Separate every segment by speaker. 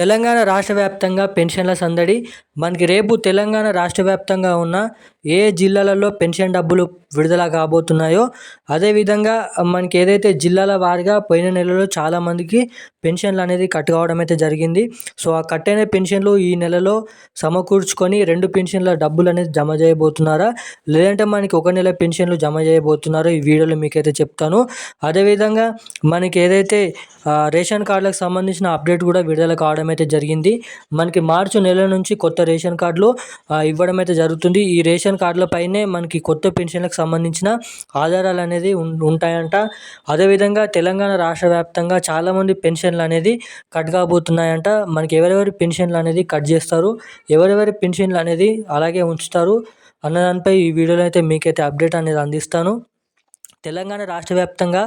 Speaker 1: తెలంగాణ రాష్ట్ర వ్యాప్తంగా పెన్షన్ల సందడి. మనకి రేపు తెలంగాణ రాష్ట్ర వ్యాప్తంగా ఉన్న ఏ జిల్లాలలో పెన్షన్ డబ్బులు విడుదల కాబోతున్నాయో అదేవిధంగా మనకి ఏదైతే జిల్లాల వారిగా పోయిన నెలలో చాలామందికి పెన్షన్లు అనేది కట్ కావడం అయితే జరిగింది. సో ఆ కట్ అయిన పెన్షన్లు ఈ నెలలో సమకూర్చుకొని రెండు పెన్షన్ల డబ్బులు అనేది జమ చేయబోతున్నారా? లేదంటే మనకి ఒక నెల పెన్షన్లు జమ చేయబోతున్నారో ఈ వీడియోలో మీకైతే చెప్తాను. అదేవిధంగా మనకి ఏదైతే రేషన్ కార్డులకు సంబంధించిన అప్డేట్ కూడా విడుదల కావడం అయితే జరిగింది. మనకి మార్చి నెల నుంచి కొత్త రేషన్ కార్డులు ఇవ్వడం అయితే జరుగుతుంది. ఈ రేషన్ కార్డుల పైనే మనకి కొత్త పెన్షన్లకు సంబంధించిన ఆధారాలు అనేది ఉంటాయంట. అదేవిధంగా తెలంగాణ రాష్ట్ర వ్యాప్తంగా చాలామంది పెన్షన్లు అనేది కట్ కాబోతున్నాయంట. మనకి ఎవరెవరి పెన్షన్లు అనేది కట్ చేస్తారు ఎవరెవరి పెన్షన్లు అనేది అలాగే ఉంచుతారు అన్నదానిపై ఈ వీడియోలో అయితే మీకైతే అప్డేట్ అనేది అందిస్తాను. తెలంగాణ రాష్ట్ర వ్యాప్తంగా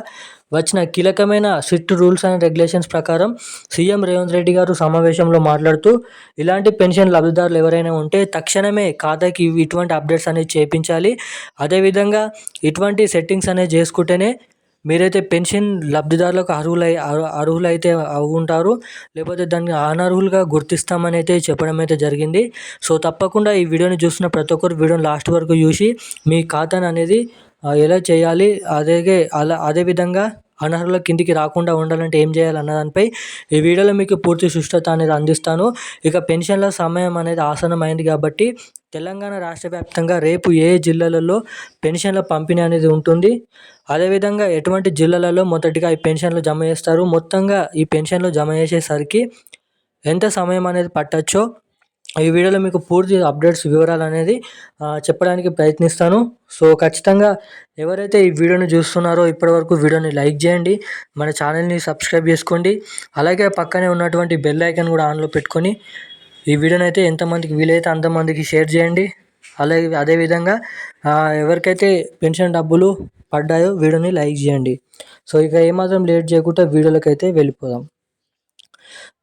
Speaker 1: వచ్చిన కీలకమైన స్ట్రిక్ట్ రూల్స్ అండ్ రెగ్యులేషన్స్ ప్రకారం సీఎం రేవంత్ రెడ్డి గారు సమావేశంలో మాట్లాడుతూ ఇలాంటి పెన్షన్ లబ్ధిదారులు ఎవరైనా ఉంటే తక్షణమే ఖాతాకి ఇటువంటి అప్డేట్స్ అనేది చేయించాలి అదేవిధంగా ఇటువంటి సెట్టింగ్స్ అనేది చేసుకుంటేనే మీరైతే పెన్షన్ లబ్ధిదారులకు అర్హులై అర్హులైతే అవుంటారు లేకపోతే దాన్ని అనర్హులుగా గుర్తిస్తామని అయితే చెప్పడం అయితే జరిగింది. సో తప్పకుండా ఈ వీడియోని చూస్తున్న ప్రతి ఒక్కరు వీడియోని లాస్ట్ వరకు చూసి మీ ఖాతాను అనేది ఎలా చేయాలి అదే అలా అదేవిధంగా అనర్హుల కిందికి రాకుండా ఉండాలంటే ఏం చేయాలన్న దానిపై ఈ వీడియోలో మీకు పూర్తి సుష్టత అనేది అందిస్తాను. ఇక పెన్షన్ల సమయం అనేది ఆసనమైంది కాబట్టి తెలంగాణ రాష్ట్ర వ్యాప్తంగా రేపు ఏ జిల్లాలలో పెన్షన్ల పంపిణీ అనేది ఉంటుంది? అదేవిధంగా ఎటువంటి జిల్లాలలో మొదటిగా ఈ పెన్షన్లు జమ చేస్తారు? మొత్తంగా ఈ పెన్షన్లు జమ చేసేసరికి ఎంత సమయం అనేది పట్టచ్చో ఈ వీడియోలో మీకు పూర్తి అప్డేట్స్ వివరాలు అనేది చెప్పడానికి ప్రయత్నిస్తాను. సో ఖచ్చితంగా ఎవరైతే ఈ వీడియోని చూస్తున్నారో ఇప్పటివరకు వీడియోని లైక్ చేయండి మన ఛానల్ని సబ్స్క్రైబ్ చేసుకోండి. అలాగే పక్కనే ఉన్నటువంటి బెల్ ఐకాన్ కూడా ఆన్లో పెట్టుకొని ఈ వీడియోని అయితే ఎంతమందికి వీలైతే అంతమందికి షేర్ చేయండి. అలాగే అదేవిధంగా ఎవరికైతే పెన్షన్ డబ్బులు పడ్డాయో వీడియోని లైక్ చేయండి. సో ఇక ఏమాత్రం లేట్ చేయకుండా వీడియోలకైతే వెళ్ళిపోదాం.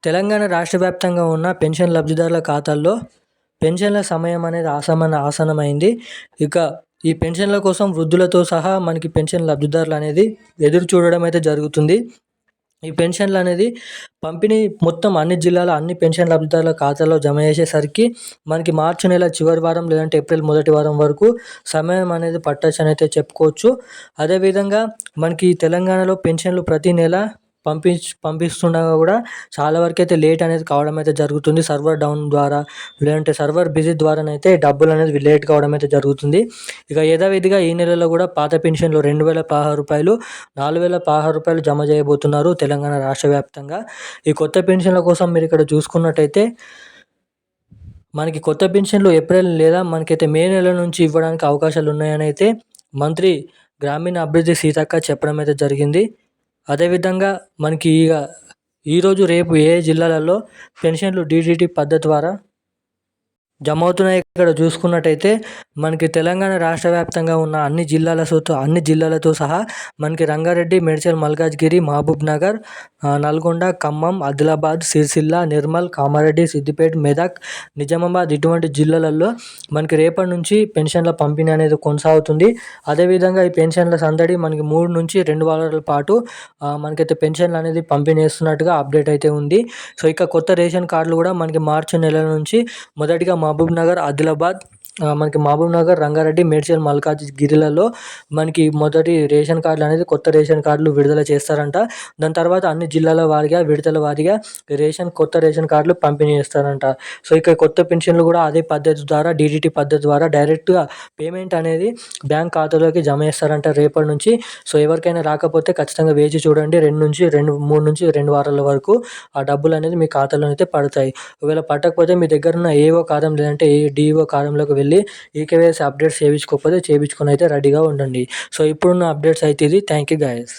Speaker 1: తెలంగాణ రాష్ట్ర వ్యాప్తంగా ఉన్న పెన్షన్ లబ్ధిదారుల ఖాతాల్లో పెన్షన్ల సమయం అనేది ఆసమన ఆసనమైంది ఇక ఈ పెన్షన్ల కోసం వృద్ధులతో సహా మనకి పెన్షన్ లబ్ధిదారులు అనేది ఎదురు చూడడం అయితే జరుగుతుంది. ఈ పెన్షన్లు అనేది పంపిణీ మొత్తం అన్ని జిల్లాల అన్ని పెన్షన్ లబ్ధిదారుల ఖాతాలో జమ చేసేసరికి మనకి మార్చి నెల చివరి వారం లేదంటే ఏప్రిల్ మొదటి వారం వరకు సమయం అనేది పట్టచ్చు అని అయితే చెప్పుకోవచ్చు. అదేవిధంగా మనకి తెలంగాణలో పెన్షన్లు ప్రతి నెల పంపించు పంపిస్తుండగా కూడా చాలా వరకు అయితే లేట్ అనేది కావడం అయితే జరుగుతుంది. సర్వర్ డౌన్ ద్వారా లేదంటే సర్వర్ బిజీ ద్వారానైతే డబ్బులు అనేది లేట్ కావడం అయితే జరుగుతుంది. ఇక యథావిధిగా ఈ నెలలో కూడా పాత పెన్షన్లు రెండు వేల పదహారు రూపాయలు నాలుగు వేల పదహారు రూపాయలు జమ చేయబోతున్నారు తెలంగాణ రాష్ట్ర వ్యాప్తంగా. ఈ కొత్త పెన్షన్ల కోసం మీరు ఇక్కడ చూసుకున్నట్టయితే మనకి కొత్త పెన్షన్లు ఏప్రిల్ లేదా మనకైతే మే నెల నుంచి ఇవ్వడానికి అవకాశాలు ఉన్నాయని అయితే మంత్రి గ్రామీణ అభివృద్ధి సీతక్క చెప్పడం అయితే జరిగింది. అదేవిధంగా మనకి ఇక ఈరోజు రేపు ఏ జిల్లాలలో పెన్షన్లు డీడీటీ పద్ధతి ద్వారా జమ అవుతున్నాయి ఇక్కడ చూసుకున్నట్టయితే మనకి తెలంగాణ రాష్ట్ర వ్యాప్తంగా ఉన్న అన్ని జిల్లాలతో అన్ని జిల్లాలతో సహా మనకి రంగారెడ్డి మేడ్చల్ మల్కాజ్గిరి మహబూబ్ నగర్ నల్గొండ ఖమ్మం ఆదిలాబాద్ సిరిసిల్ల నిర్మల్ కామారెడ్డి సిద్దిపేట మెదక్ నిజామాబాద్ ఇటువంటి జిల్లాలలో మనకి రేపటి నుంచి పెన్షన్ల పంపిణీ అనేది కొనసాగుతుంది. అదేవిధంగా ఈ పెన్షన్ల సందడి మనకి మూడు నుంచి రెండు వారాల పాటు మనకైతే పెన్షన్లు అనేది పంపిణీ చేస్తున్నట్టుగా అప్డేట్ అయితే ఉంది. సో ఇక కొత్త రేషన్ కార్డులు కూడా మనకి మార్చి నెల నుంచి మొదటిగా మహబూబ్ నగర్ ఆదిలాబాద్ మనకి మహబూబ్ నగర్ రంగారెడ్డి మేడ్చల్ మల్కాజ్గిరిలలో మనకి మొదటి రేషన్ కార్డులు అనేది కొత్త రేషన్ కార్డులు విడుదల చేస్తారంట. దాని తర్వాత అన్ని జిల్లాల వారిగా విడతల వారిగా రేషన్ కొత్త రేషన్ కార్డులు పంపిణీ చేస్తారంట. సో ఇక్కడ కొత్త పెన్షన్లు కూడా అదే పద్ధతి ద్వారా డీడీటీ పద్ధతి ద్వారా డైరెక్ట్గా పేమెంట్ అనేది బ్యాంక్ ఖాతాలోకి జమ చేస్తారంట రేపటి నుంచి. సో ఎవరికైనా రాకపోతే ఖచ్చితంగా వేచి చూడండి. రెండు నుంచి రెండు మూడు నుంచి రెండు వారాల వరకు ఆ డబ్బులు అనేది మీ ఖాతాలో అయితే పడతాయి. ఒకవేళ పట్టకపోతే మీ దగ్గర ఉన్న ఏవో కారం లేదంటే ఏ డిఓ కారంలోకి వెళ్ళి వెళ్ళి ఈకేవైసీ అప్డేట్స్ చేయించుకోకపోతే చేయించుకొని అయితే రెడీగా ఉండండి. సో ఇప్పుడున్న అప్డేట్స్ అయితే ఇది. Thank you guys